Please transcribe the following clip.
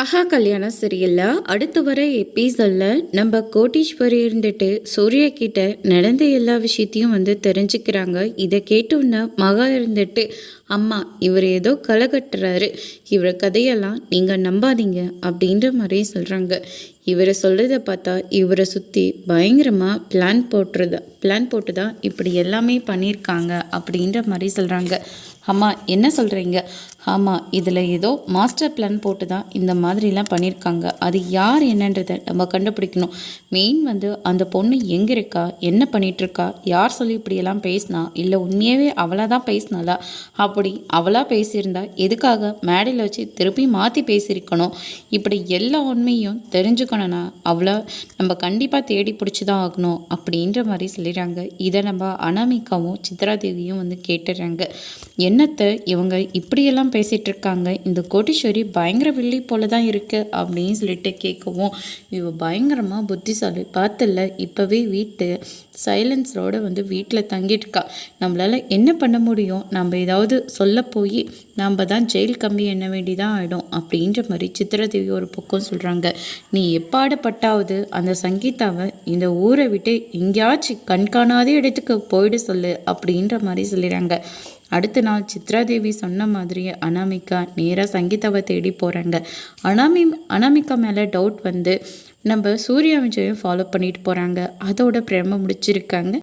ஆஹா கல்யாணம் சரியில்லை. அடுத்து வர எபிசோடில் நம்ம கோட்டீஸ்வரி இருந்துட்டு சூர்யா கிட்ட நடந்த எல்லா விஷயத்தையும் வந்து தெரிஞ்சுக்கிறாங்க. இதை கேட்டோன்னா மகா இருந்துட்டு அம்மா இவர் ஏதோ களை கட்டுறாரு. இவர் கதையெல்லாம் நீங்கள் நம்பாதீங்க அப்படின்ற மாதிரி சொல்கிறாங்க இவரை சொல்கிறத பார்த்தா இவரை சுற்றி பயங்கரமாக பிளான் போட்டுருதா பிளான் போட்டு தான் இப்படி எல்லாமே பண்ணியிருக்காங்க அப்படின்ற மாதிரி சொல்கிறாங்க அம்மா என்ன சொல்கிறீங்க ஆமாம் இதில் ஏதோ மாஸ்டர் பிளான் போட்டு தான் இந்த மாதிரிலாம் பண்ணியிருக்காங்க அது யார் என்னன்றதை நம்ம கண்டுபிடிக்கணும். மெயின் வந்து அந்த பொண்ணு எங்கே இருக்கா? என்ன பண்ணிகிட்ருக்கா யார் சொல்லி இப்படியெல்லாம் பேசினா? இல்லை உண்மையாகவே அவளாக தான் பேசினாலா அப்படி அவளாக பேசியிருந்தா எதுக்காக மேடையில் வச்சு திருப்பி மாற்றி பேசியிருக்கணும்? இப்படி எல்லா உண்மையும் தெரிஞ்சுக்கணும்னா அவளை நம்ம கண்டிப்பாக தேடி பிடிச்சி தான் ஆகணும் அப்படின்ற மாதிரி சொல்லிடுறாங்க. இதை நம்ம அனாமிகாவும் சித்ரா தேவியும் வந்து கேட்டுடுறாங்க. என்ன என்னத்தை இவங்க இப்படியெல்லாம் பேசிகிட்டு இருக்காங்க இந்த கோட்டீஸ்வரி பயங்கர வில்லி போல தான் இருக்குது அப்படின்னு சொல்லிட்டு கேட்கவும் இவ பயங்கரமாக புத்திசாலி. பார்த்துல இப்போவே வீட்டு சைலன்ஸரோடு வந்து வீட்டில் தங்கிட்டு இருக்கா நம்மளால் என்ன பண்ண முடியும்? நம்ம ஏதாவது சொல்ல போய் நம்ம தான் ஜெயில் கம்பி எண்ண வேண்டிதான் ஆகிடும் அப்படின்ற மாதிரி சித்திரதேவி ஒரு பக்கம் சொல்கிறாங்க நீ எப்பாடுபட்டாவது அந்த சங்கீதாவை இந்த ஊரை விட்டு எங்கேயாச்சும் கண்காணாத இடத்துக்கு போயிட சொல்லு அப்படின்ற மாதிரி சொல்லிடுறாங்க அடுத்த நாள் சித்ராதேவி சொன்ன மாதிரியே அனாமிகா நேராக சங்கீதாவை தேடி போகிறாங்க அனாமி அனாமிகா மேலே டவுட் வந்து நம்ம சூர்யா விஜயம் ஃபாலோ பண்ணிட்டு போகிறாங்க அதோட பிரேம முடிச்சிருக்காங்க.